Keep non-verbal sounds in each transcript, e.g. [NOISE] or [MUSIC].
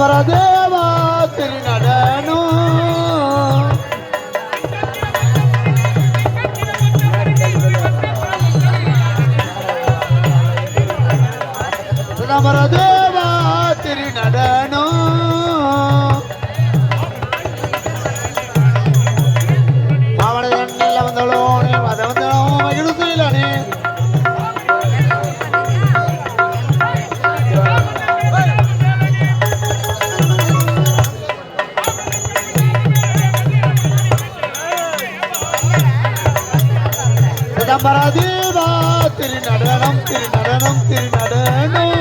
అమరదేవా తిరినాడ திருநடனம் திருநடனம் திருநடனம்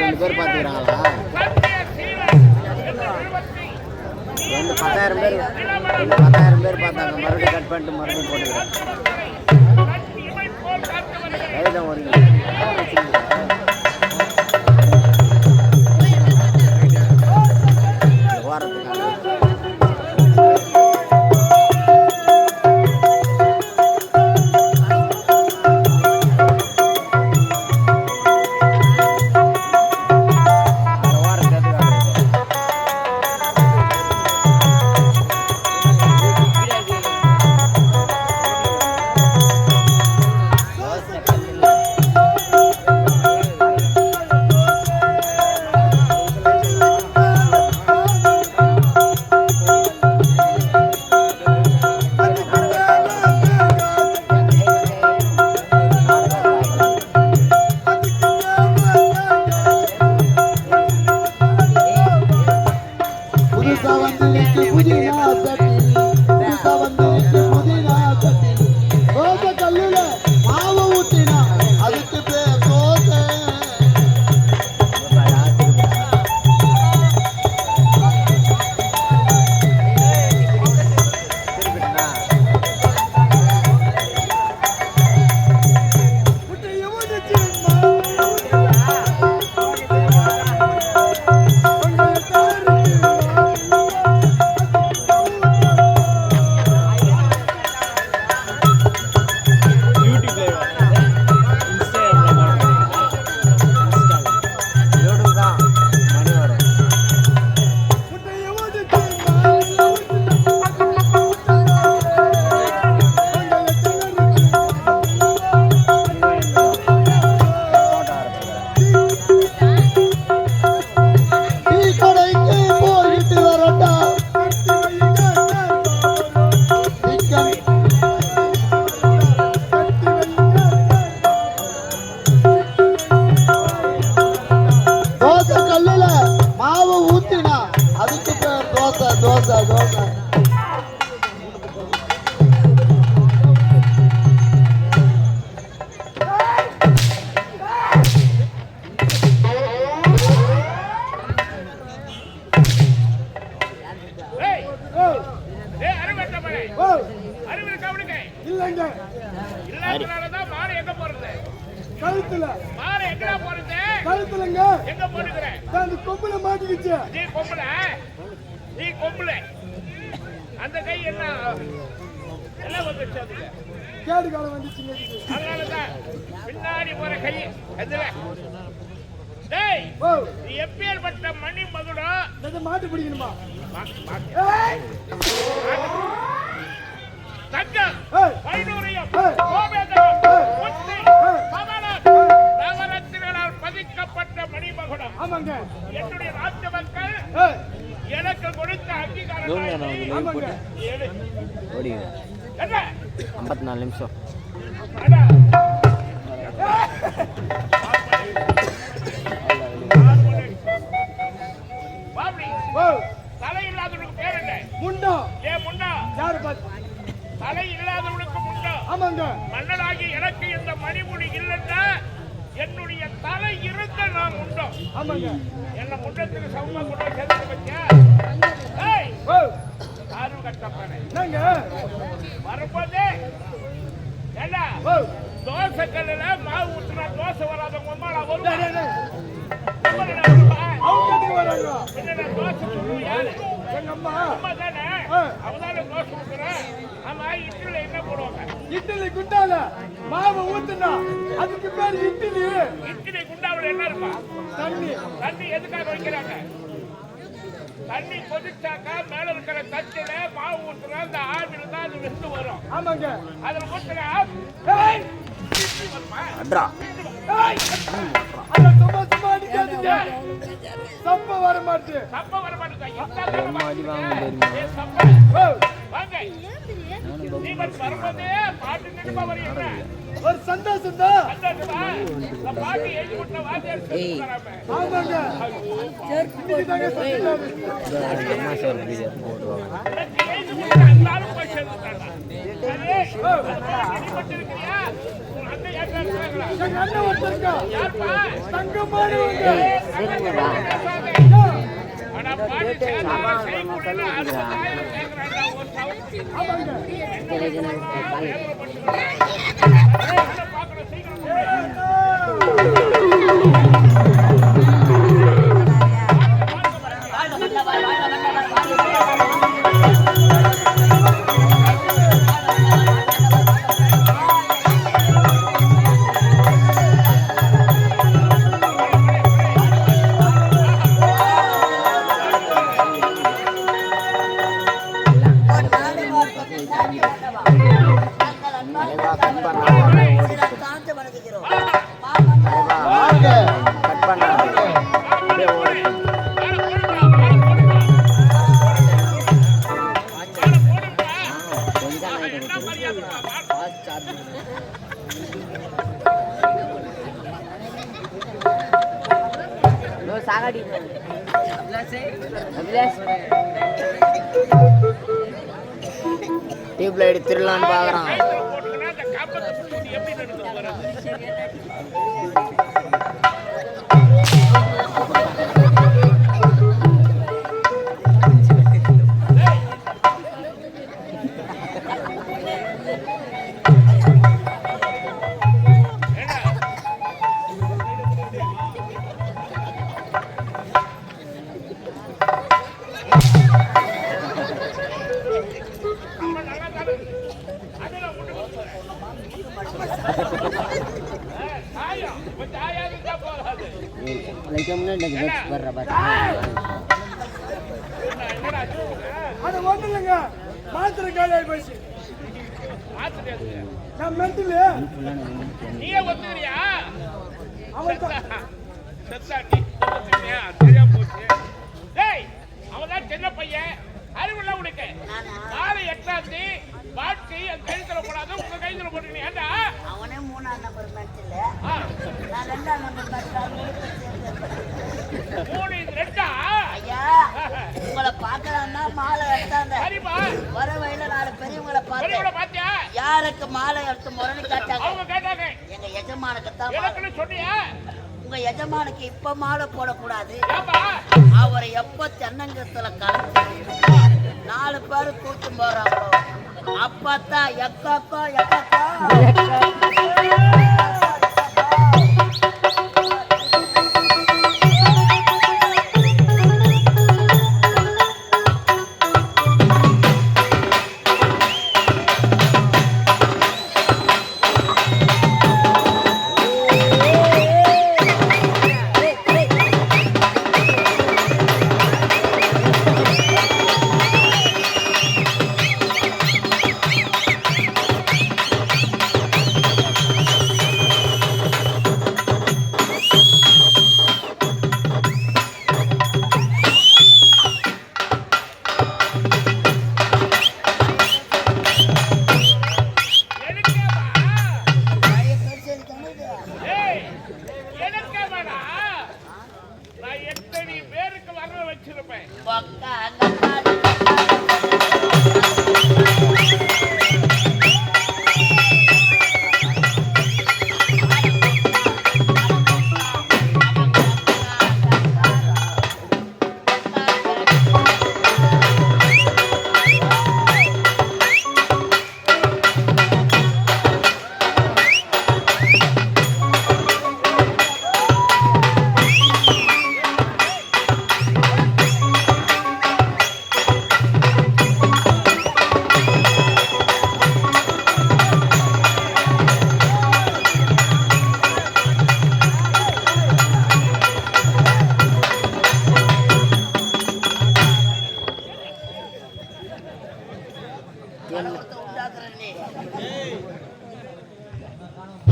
ரெண்டு பேர் பார்த்துக்கிறாங்களா? ரெண்டு பத்தாயிரம் பேர் ரெண்டு பத்தாயிரம் பேர் பார்த்தாங்க. மறுபடியும் கட் பண்ணிட்டு மறுபடியும் போட்டுக்கிறேன். கையில் ஓடுங்க கேடு காலம் வந்துச்சுங்க பின்னாடி போற கை டேய் நீ பட்ட மணி மகுடம் இந்த மாட்டு பிடிக்கணுமா தங்கம் ஐநூறையும் நவரத்தினால் பதிக்கப்பட்ட ஆமாங்க என்னுடைய நாட்டு எனக்கு கொடுத்த அங்கீகாரம் ஐம்பத்தி நாலு நிமிஷம். முண்டா. ஏ முண்டா. யாரு பார்த்து தலை இல்லாதவனுக்கு முண்டா. ஆமாங்க. மன்னனாகி எனக்கு இந்த மணிமுடி இல்லைன்னா என்னுடைய தலை இருந்த நான் முண்டம். ஆமாங்க. என்ன முண்டத்துக்கு சமமா கொண்டு சேர்த்து வச்சேன் வரும்போது என்ன? தோசை கல்லுல மாவு ஊத்துனா தோசை வராங்க என்ன நான் தோசை சுடுவேன் யாரு இட்லி குண்டால மாவை ஊத்துனா அதுக்கு பேர் இட்லி. இட்லி குண்டாவில் என்ன இருக்கும் தண்ணி. தண்ணி எதுக்காக வைக்கிறாங்க? தண்ணி கொதிச்சாக்கா மேல இருக்கிற தட்டுல மாவு ஊத்துனா அந்த ஆவில தான் அது வெந்து வரும். ஆமாங்க. அதுல ஊத்துனா அட்ரா சப்ப வர மாட்டே சப்ப. வர மாட்டேங்குது ஒரு சந்தோஷம்? தான் சந்தோஷமா போய் Thank you. தான் சின்ன பையன் அறிவுள்ள உனக்கு நாளை எட்டாந்தி தேதி அந்த கழுத்துல போடாத உங்க கைத்துல போட்டுக்கணும் ஏண்டா அவனே மூணாம் நம்பர் மேட்ச்ல நான் ரெண்டாம் நம்பர் மூணு இது உங்களை பார்க்கலாம்னா மாலை எடுத்தாங்க. வர வழியில நாலு பெரியவங்களை பார்த்தேன் யாருக்கு மாலை எடுத்து முரணி காட்டாங்க? எங்க எஜமானுக்கு தான் உங்க எஜமானுக்கு இப்ப மாலை போடக்கூடாது. அவரை எப்ப தென்னங்கத்துல கலந்து நாலு பேர் கூட்டம் போறாங்களோ? அப்பத்தான் எக்காக்கோ. எக்காக்கோ.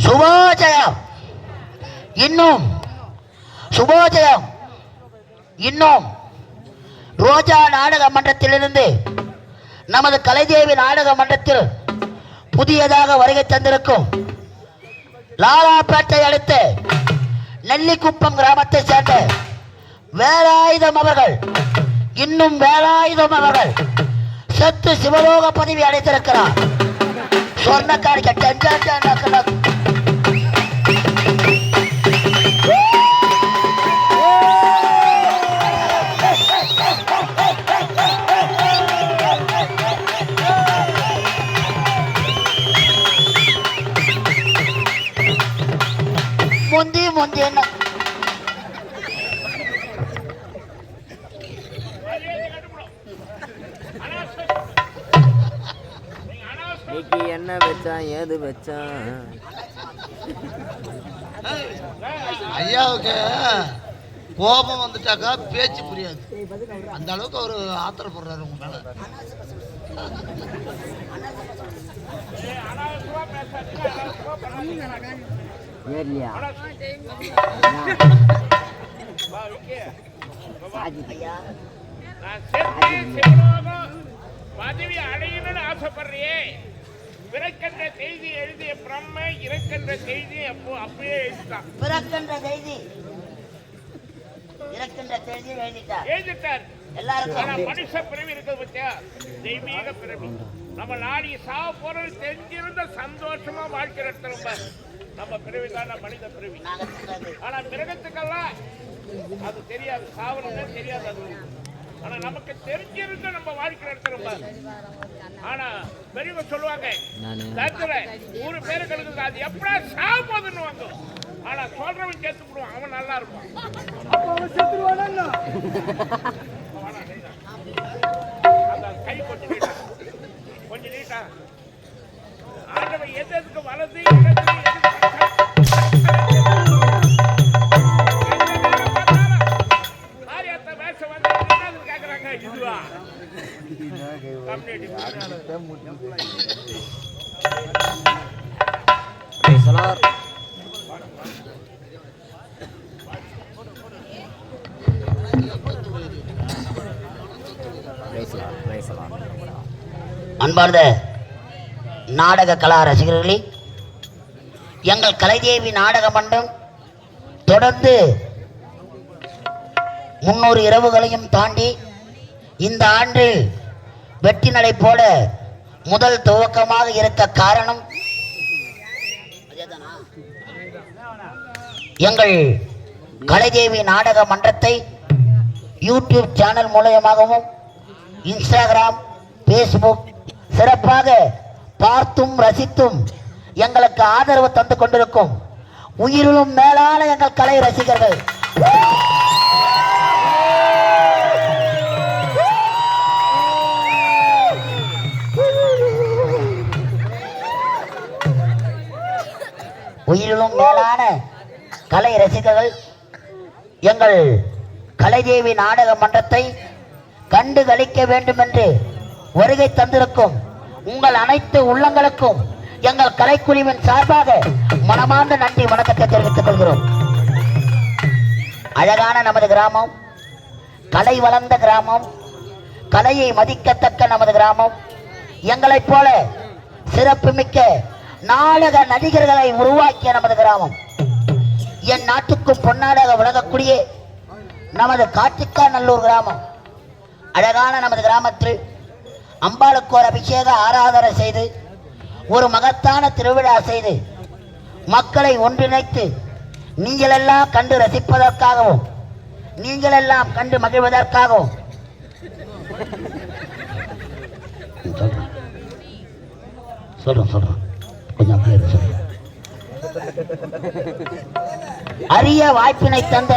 சுபோஜயம். இன்னும். சுபோஜயம். இன்னும். ரோஜா நாடக மன்றத்திலிருந்து நமது கலைதேவி நாடக மன்றத்தில் புதியதாக வருகை தந்திருக்கும் லாலாப்பேட்டை அடுத்து நெல்லிக்குப்பம் கிராமத்தை சேர்ந்த வேலாயுதம் அவர்கள் இன்னும் வேலாயுதம் அவர்கள் செத்து சிவலோக பதவி அடைத்திருக்கிறார் சொர்ணக்காரி கட்ட முந்தி முந்தி என்ன வச்சான் ஏது வச்சான் ஐயாவுக்கு கோபம் வந்துட்டாக்கா பேச்சு புரியாது. அந்த அளவுக்கு அவர் ஆத்திரப்படுறாரு உங்க மேல. நான் பதவி அடையணும்னு ஆசைப்படுறியே. பிறக்கின்ற செய்தி எழுதிய பிரம்ம இறக்கின்ற செய்தி அப்போ அப்பயே எழுதிட்டான். பிறக்கின்ற செய்தி. இறக்கின்ற செய்தி எழுதிட்டார். எழுதிட்டார். ஆனா எல்லாருக்கும் மனுஷ பிறவி இருக்குது பத்தியா? தெய்வீக பிறவி. நம்ம நாடி சாவ போறது தெரிஞ்சிருந்த சந்தோஷமா வாழ்க்கை பாரு. நம்ம பிறவி தான் மனித பிறவி. ஆனா மிருகத்துக்கெல்லாம் அது தெரியாது. சாவணும்னு தெரியாது அது. ஆனா நமக்கு தெரிஞ்சிருந்த நம்ம வாழ்க்கை நடத்தணும் பாரு. ஆனா பெரியவங்க சொல்லுவாங்க நானு. தத்துல நூறு பேருக்கு அது எப்படா சாவ போதுன்னு ஆனா சொல்றவன் சேர்த்து விடுவான் அவன் நல்லா இருப்பான். அப்ப அவன் செத்துருவானா கை கொஞ்சம் நீட்டா. கொஞ்சம் நீட்டா. ஆண்டவன் எது எதுக்கு வலது இடது அன்பார்ந்த நாடக கலா ரசிகர்களே எங்கள் கலைதேவி நாடக மன்றம் தொடர்ந்து முன்னூறு இரவுகளையும் தாண்டி இந்த ஆண்டில் வெற்றி நடை போட முதல் துவக்கமாக இருக்க காரணம் எங்கள் கலைதேவி நாடக மன்றத்தை யூடியூப் சேனல் மூலயமாகவும் இன்ஸ்டாகிராம் ஃபேஸ்புக் சிறப்பாக பார்த்தும் ரசித்தும் எங்களுக்கு ஆதரவு தந்து கொண்டிருக்கும். உயிரிலும் மேலான எங்கள் கலை ரசிகர்கள். உயிரிலும் மேலான கலை ரசிகர்கள் எங்கள் கலைதேவி நாடக மன்றத்தை கண்டு கழிக்க வேண்டும் என்று வருகை தந்திருக்கும் உங்கள் அனைத்து உள்ளங்களுக்கும் எங்கள் கலைக்குழுவின் சார்பாக மனமார்ந்த நன்றி வணக்கத்தை தெரிவித்துக் கொள்கிறோம். அழகான நமது கிராமம் கலை வளர்ந்த கிராமம் கலையை மதிக்கத்தக்க நமது கிராமம் எங்களைப் போல சிறப்புமிக்க நாடக நடிகர்களை உருவாக்கிய நமது கிராமம். என் நாட்டுக்கும் பொன்னாடக விளங்கக்கூடிய நமது காட்டுக்காநல்லூர் கிராமம். அழகான நமது கிராமத்தில் அம்பாளுக்கு ஒரு அபிஷேக ஆராதனை செய்து ஒரு மகத்தான திருவிழா செய்து மக்களை ஒன்றிணைத்து நீங்களெல்லாம் கண்டு ரசிப்பதற்காகவும் நீங்களெல்லாம் கண்டு மகிழ்வதற்காகவும். சொல்றேன் சொல்றேன். கொஞ்சம் அரிய வாய்ப்பினை தந்த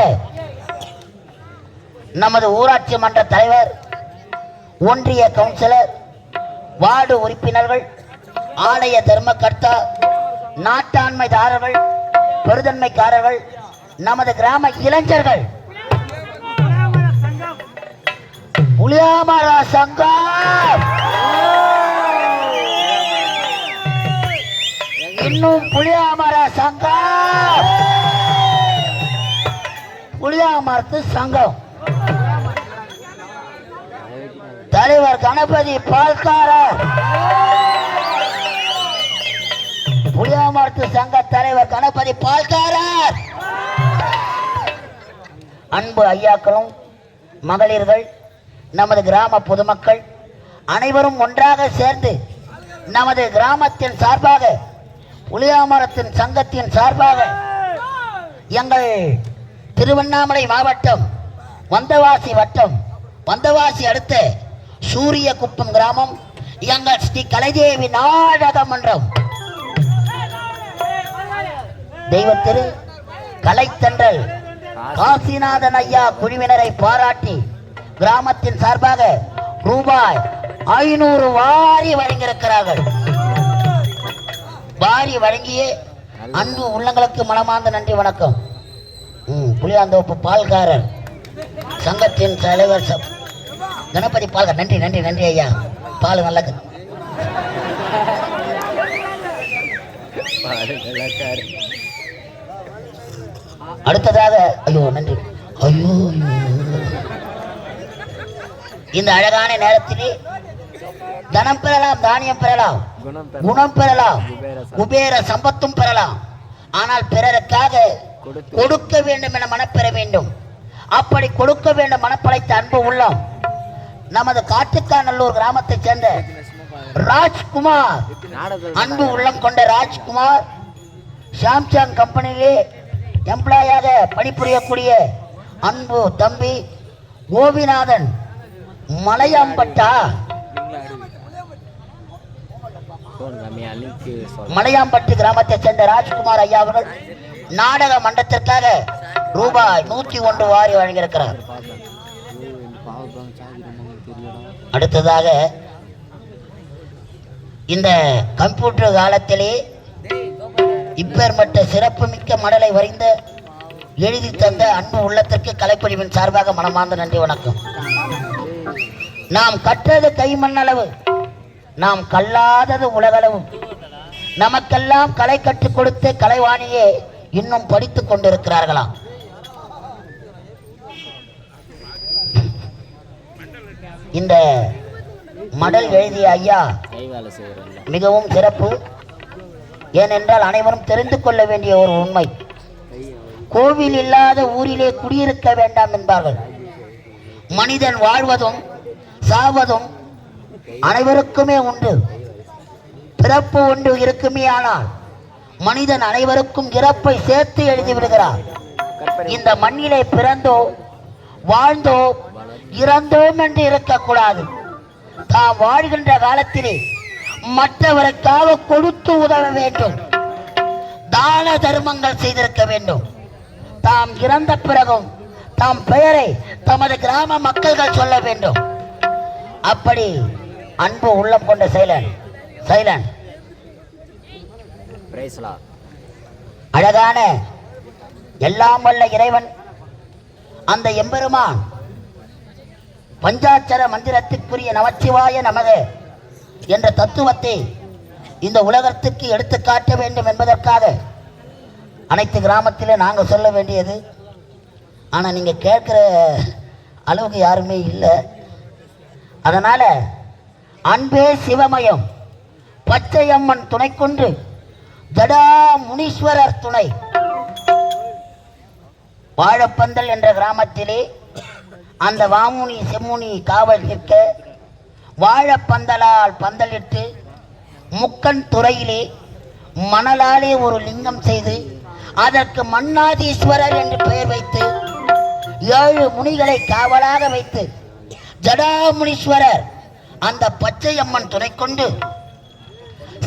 நமது ஊராட்சி மன்ற தலைவர் ஒன்றிய கவுன்சிலர் வார்டு உறுப்பினர்கள் ஆலய தர்மகர்த்தா நாட்டாண்மைதாரர்கள் பெருதன்மைக்காரர்கள் நமது கிராம இளைஞர்கள். புளியாமரா சங்கம் இன்னும் புளியாமர சங்கம். புளியாமரத்து சங்கம். தலைவர் கணபதி பால்கார புளியாமரத்து சங்க தலைவர் கணபதி பால்காரர். அன்பு ஐயாக்களும் மகளிர்கள் நமது கிராம பொதுமக்கள் அனைவரும் ஒன்றாக சேர்ந்து நமது கிராமத்தின் சார்பாக புளியாமரத்தின் சங்கத்தின் சார்பாக எங்கள் திருவண்ணாமலை மாவட்டம் வந்தவாசி வட்டம் வந்தவாசி அடுத்த சூரிய குப்பம் கிராமம் எங்கள் ஸ்ரீ கலைதேவி நாடக மன்றம். தெய்வத்திரு கலைத்தன்றல் காசிநாதன் ஐயா குழுவினரை பாராட்டி கிராமத்தின் சார்பாக ரூபாய் ஐநூறு வாரி வழங்கியிருக்கிறார்கள். வாரி வழங்கிய அன்பு உள்ளங்களுக்கு மனமார்ந்த நன்றி வணக்கம். ம், புளியாந்தோப்பு பால்காரர். சங்கத்தின் தலைவர் சப்- கணபதி பால்கார் நன்றி நன்றி நன்றி ஐயா. பால் நல்ல அடுத்ததாக ஐயோ நன்றி. ஐயோ. இந்த அழகான நேரத்திலே தனம் பெறலாம் தானியம் பெறலாம் குணம் பெறலாம் குபேர சம்பத். குபேர சம்பத்தும் பெறலாம் ஆனால் பிறருக்காக. கொடுக்க வேண்டும் என மனப்பெற வேண்டும் அப்படி கொடுக்க வேண்டும் மனப்படைத்த அன்பு உள்ளம் நமது காட்டுக்காநல்லூர் கிராமத்தைச் சேர்ந்த ராஜ்குமார் அன்பு உள்ளம் கொண்ட ராஜ்குமார் சாம்சங் கம்பெனியிலே எம்ப்ளாயாக பணிபுரியக்கூடிய அன்பு தம்பி கோபிநாதன் மலையாம்பட்டா மலையாம்பட்டு கிராமத்தைச் சேர்ந்த ராஜ்குமார் ஐயா அவர்கள் நாடக மன்றத்திற்காக ரூபாய் நூற்றி ஒன்று வாரி வழங்கியிருக்கிறார். அடுத்ததாக இந்த கம்ப்யூட்டர் காலத்திலே இப்பேற்பட்ட சிறப்புமிக்க மடலை வரைந்த எழுதி தந்த அன்பு உள்ளத்திற்கு கலைப்படிவின் சார்பாக மனமார்ந்த நன்றி வணக்கம். நாம் கற்றது கைமண்ணளவு. நாம் கல்லாதது உலகளவு நமக்கெல்லாம் கலை கற்றுக் கொடுத்து கலைவாணியே இன்னும் படித்துக் கொண்டிருக்கிறார்களாம் இந்த மடல் எழுதிய ஐயா மிகவும் சிறப்பு. ஏனென்றால் அனைவரும் தெரிந்து கொள்ள வேண்டிய ஒரு உண்மை. கோவில் இல்லாத ஊரிலே குடியிருக்க வேண்டாம் என்பார்கள். மனிதன் வாழ்வதும் சாவதும் அனைவருக்குமே உண்டு. பிறப்பு ஒன்று இருக்குமே ஆனால் மனிதன் அனைவருக்கும் இறப்பை சேர்த்து எழுதி விடுகிறார். இந்த மண்ணிலே பிறந்தோ வாழ்ந்தோ இறந்தோம் என்று இருக்கக்கூடாது. தாம் வாழ்கின்ற காலத்திலே மற்றவருக்காக கொடுத்து உதவ வேண்டும். தான தர்மங்கள் செய்திருக்க வேண்டும். தாம் இறந்த பிறகும் தாம் பெயரை தமது கிராம மக்கள்கள் சொல்ல வேண்டும். அப்படி அன்பு உள்ளம் கொண்ட சைலன். சைலன். அழகான எல்லாம் வல்ல இறைவன் அந்த எம்பெருமான் பஞ்சாட்சர மந்திரத்திற்குரிய நமச்சிவாய நமக என்ற தத்துவத்தை இந்த உலகத்திற்கு எடுத்துக் காட்ட வேண்டும் என்பதற்காக அனைத்து கிராமத்திலே நாங்கள் சொல்ல வேண்டியது. ஆனால் நீங்கள் கேட்குற அளவுக்கு யாருமே இல்லை. அதனால் அன்பே சிவமயம். பச்சையம்மன் துணை கொண்டு ஜடா முனீஸ்வரர் துணை. வாழப்பந்தல் என்ற கிராமத்திலே அந்த வாமுனி செம்முனி காவல் நிற்க வாழப்பந்தலால் பந்தலிட்டு முக்கன் துறையிலே மணலாலே ஒரு லிங்கம் செய்து அதற்கு மன்னாதீஸ்வரர் என்று பெயர் வைத்து ஏழு முனிகளை காவலாக வைத்து ஜடாமுனீஸ்வரர் அந்த பச்சையம்மன் துணை கொண்டு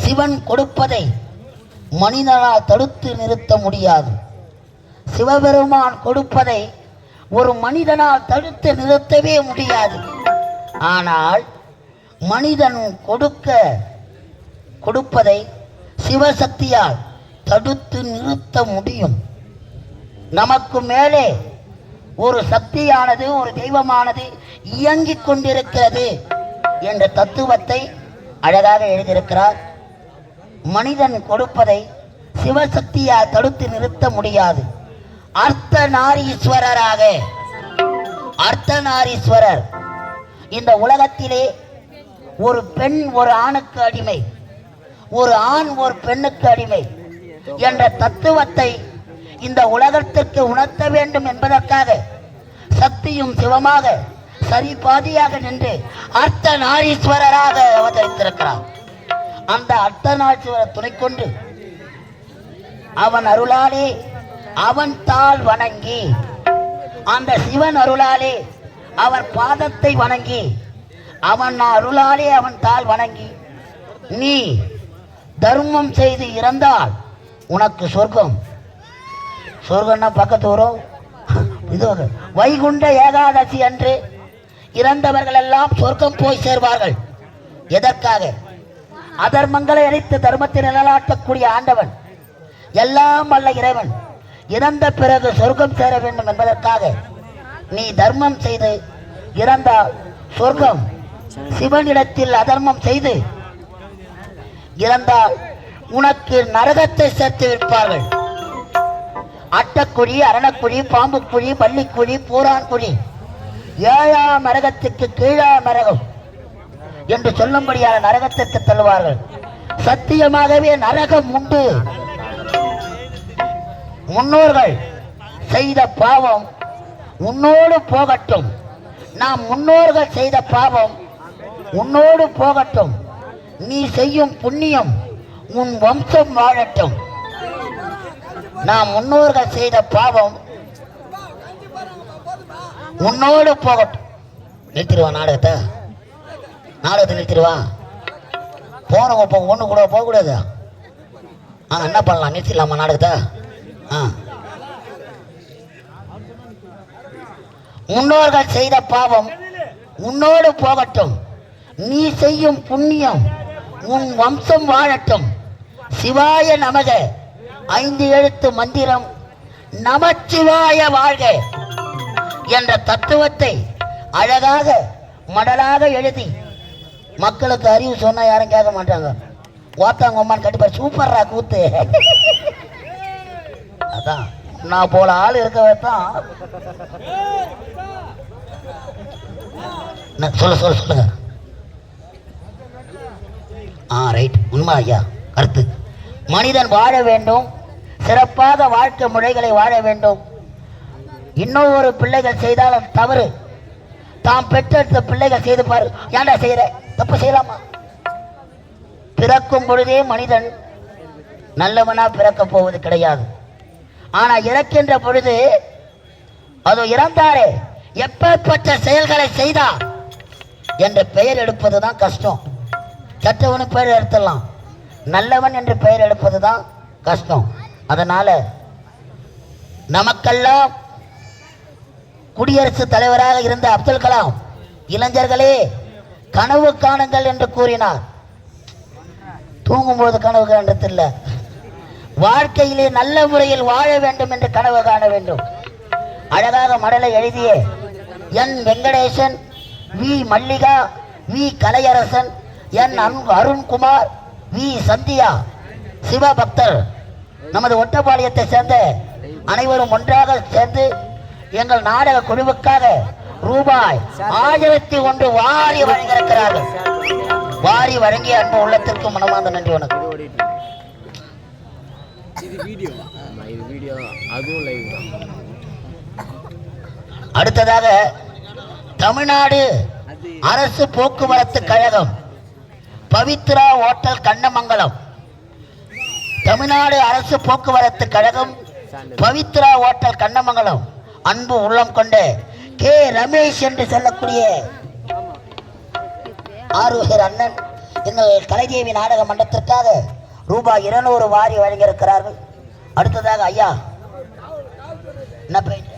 சிவன் கொடுப்பதை மனிதனால் தடுத்து நிறுத்த முடியாது. சிவபெருமான் கொடுப்பதை ஒரு மனிதனால் தடுத்து நிறுத்தவே முடியாது. ஆனால் மனிதன் கொடுக்க கொடுப்பதை சிவசக்தியால் தடுத்து நிறுத்த முடியும். நமக்கு மேலே ஒரு சக்தியானது ஒரு தெய்வமானது இயங்கிக் கொண்டிருக்கிறது. என்ற தத்துவத்தை அழகாக எழுதியிருக்கிறார். மனிதன் கொடுப்பதை சிவசக்தியால் தடுத்து நிறுத்த முடியாது. அர்த்தநாரீஸ்வரராக. அர்த்தநாரீஸ்வரர். இந்த உலகத்திலே ஒரு பெண் ஒரு ஆணுக்கு அடிமை. ஒரு ஆண் ஒரு பெண்ணுக்கு அடிமை என்ற தத்துவத்தை இந்த உலகத்திற்கு உணர்த்த வேண்டும் என்பதற்காக சக்தியும் சிவமாக சரி பாதியாக நின்று அர்த்தநாரீஸ்வரராக அவதரித்திருக்கிறார் அந்த அர்த்தநாரீஸ்வரர் துணை கொண்டு அவன் அருளாலே அவன் தாள் வணங்கி அந்த சிவன் அருளாலே அவன் பாதத்தை வணங்கி அவன் அருளாலே அவன் தாள் வணங்கி நீ தர்மம் செய்து இறந்தால் உனக்கு சொர்க்கம். சொர்க்கம்னா பக்கத்து வரும் [LAUGHS] இது வைகுண்ட ஏகாதசி அன்று இறந்தவர்கள் எல்லாம் சொர்க்கம் போய் சேர்வார்கள். எதற்காக? அதர்மங்களை அழித்து தர்மத்தை நிலநாட்டக்கூடிய ஆண்டவன். எல்லாம் அல்ல இறைவன். இறந்த பிறகு சொர்க்கம் சேர வேண்டும் என்பதற்காக நீ தர்மம் செய்து இறந்தால் சொர்க்கம் சிவனிடத்தில் அதர்மம் செய்து இறந்தால் உனக்கு நரகத்தை சேர்த்து விற்பார்கள். அட்டக்குழி அரணக்குழி பாம்புக்குழி பள்ளிக்குழி பூரான்குழி ஏழா மரகத்துக்கு கீழா மரகம் என்று சொல்லும்படியான நரகத்திற்கு தள்ளுவார்கள். சத்தியமாகவே நரகம் உண்டு. முன்னோர்கள் செய்த பாவம் உன்னோடு போகட்டும். நாம் முன்னோர்கள் செய்த பாவம் உன்னோடு போகட்டும். நீ செய்யும் புண்ணியம் உன் வம்சம் வாழட்டும். நாம் முன்னோர்கள் செய்த பாவம் உன்னோடு போகட்டும். நிறுத்திடுவா நாடகத்தை. நாடகத்தை நிறுத்திடுவா. போனவங்க போ ஒன்று கூட போகக்கூடாது. ஆ என்ன பண்ணலாம்? நிறுத்திடலாமா நாடகத்தை? ஆ. முன்னோர்கள் செய்த பாவம் உன்னோடு போகட்டும். நீ செய்யும் புண்ணியம் உன் வம்சம் வாழட்டும். சிவாய நமக ஐந்து எழுத்து மந்திரம். நமச்சிவாய வாழ்க. என்ற தத்துவத்தை அழகாக மடலாக எழுதி மக்களுக்கு அறிவு சொன்னால் யாரும் கேட்க மாட்டாங்க. ஓத்தாங்க அம்மான்னு கண்டிப்பாக சூப்பர்ரா கூத்து. அதான் நான் போல ஆள் இருக்க தான். சொல்ல சொல்ல சொல்லுங்க. ஆ ரைட் உண்மை ஐயா கருத்து. மனிதன் வாழ வேண்டும் சிறப்பாக வாழ்க்கை முறைகளை வாழ வேண்டும். இன்னொரு பிள்ளைகள் செய்தால் தவறு. தாம் பெற்றெடுத்த பிள்ளைகள் செய்து பாரு. ஏன்டா செய்யற? தப்பு செய்யலாமா? பிறக்கும் பொழுதே மனிதன் நல்லவனா பிறக்க போவது கிடையாது. ஆனா இறக்கின்ற பொழுது அது இறந்தாரே. எப்பேற்பட்ட செயல்களை செய்தா என்ற பெயர் எடுப்பது தான் கஷ்டம். கெட்டவனு பெயர் எடுத்துடலாம். நல்லவன் என்று பெயர் எடுப்பது தான் கஷ்டம். அதனால நமக்கெல்லாம் குடியரசுத் தலைவராக இருந்த அப்துல் கலாம் இளைஞர்களே கனவு காணுங்கள் என்று கூறினார். தூங்கும்போது கனவு காண்றதில்ல. வாழ்க்கையிலே நல்ல முறையில் வாழ வேண்டும் என்று கனவு காண வேண்டும். அழகாக மடலை எழுதிய N Venkatesan V. Mallika V. Kalaiyarasan N Arun Arunkumar V. Sandhya Sivabakthar. நமது ஒட்டப்பாளையத்தை சேர்ந்த அனைவரும் ஒன்றாக சேர்ந்து எங்கள் நாடக குழுவுக்காக ரூபாய் ஆயிரத்தி ஒன்று வாரி வழங்கியிருக்கிறார்கள். வாரி வழங்கிய அன்பு உள்ளத்திற்கு மனமார்ந்த நன்றி வணக்கம். அடுத்ததாக தமிழ்நாடு அரசு போக்குவரத்து கழகம் பவித்ரா ஓட்டல் கண்ணமங்கலம். தமிழ்நாடு அரசு போக்குவரத்து கழகம் பவித்ரா ஓட்டல் கண்ணமங்கலம். அன்பு உள்ளம் கொண்ட கே ரமேஷ் என்று சொல்லக்கூடிய ஆரூகர் அண்ணன் எங்கள் கலைதேவி நாடக மன்றத்திற்காக ரூபாய் இருநூறு வாரி வழங்கியிருக்கிறார்கள். அடுத்ததாக ஐயா என்ன பையன்